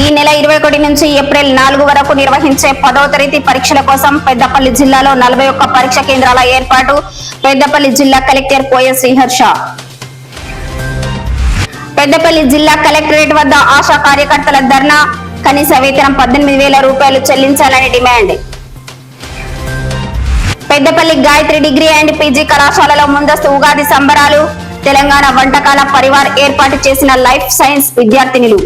ఈ నెల ఇరవై ఒకటి నుంచి ఏప్రిల్ నాలుగు వరకు నిర్వహించే పదో తరగతి పరీక్షల కోసం పెద్దపల్లి జిల్లాలో నలభై ఒక్క పరీక్ష కేంద్రాల ఏర్పాటు. పెద్దపల్లి జిల్లా కలెక్టర్ పోయ శ్రీహర్ష పెద్దపల్లి జిల్లా కలెక్టరేట్ వద్ద ఆశా కార్యకర్తల ధర్నా. కనీస వేతనం పద్దెనిమిది వేల రూపాయలు చెల్లించాలని demand. Peddapalli Gayatri degree and PG కళాశాలలో ముందస్తు ఉగాది సంబరాలు. తెలంగాణ వంటకాల పరివార్ ఏర్పాటు చేసిన లైఫ్ సైన్స్ విద్యార్థినులు.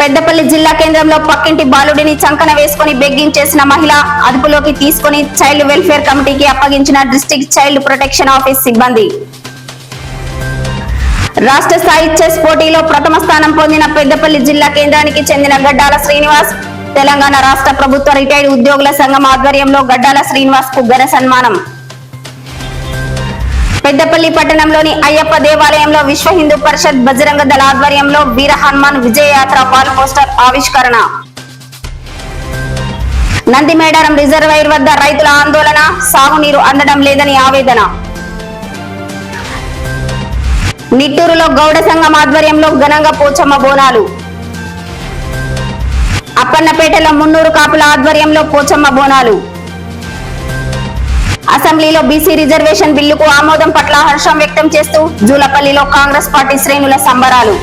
పెద్దపల్లి జిల్లా కేంద్రంలో పక్కింటి బాలుడిని చంకన వేసుకుని బెగ్గించేసిన మహిళ అదుపులోకి తీసుకుని చైల్డ్ వెల్ఫేర్ కమిటీకి అప్పగించిన డిస్ట్రిక్ట్ చైల్డ్ ప్రొటెక్షన్ ఆఫీస్ సిబ్బంది. రాష్ట్ర స్థాయి చెస్ పోటీలో ప్రథమ స్థానం పొందిన పెద్దపల్లి జిల్లా కేంద్రానికి చెందిన గడ్డాల శ్రీనివాస్ తెలంగాణ రాష్ట్ర ప్రభుత్వ రిటైర్డ్ ఉద్యోగుల సంఘం ఆధ్వర్యంలో గడ్డాల శ్రీనివాస్కు ఘన సన్మానం. పెద్దపల్లి పట్టణంలోని అయ్యప్ప దేవాలయంలో విశ్వ హిందూ పరిషత్ బజరంగ దళ ఆధ్వర్యంలో వీర హనుమాన్ విజయ యాత్ర వాల్ పోస్టర్ ఆవిష్కరణ. నందిమేడారం రిజర్వాయర్ వద్ద రైతుల ఆందోళన సాగునీరు అందడం లేదని ఆవేదన. నిట్టూరులో గౌడ సంఘం ఆధ్వర్యంలో ఘనంగా పోచమ్మ బోనాలు. అప్పన్నపేటలో మున్నూరు కాపుల ఆధ్వర్యంలో పోచమ్మ బోనాలు. అసెంబ్లీలో బీసీ రిజర్వేషన్ బిల్లుకు ఆమోదం పట్ల హర్షం వ్యక్తం చేస్తూ జూలపల్లిలో కాంగ్రెస్ పార్టీ శ్రేణుల సంబరాలు.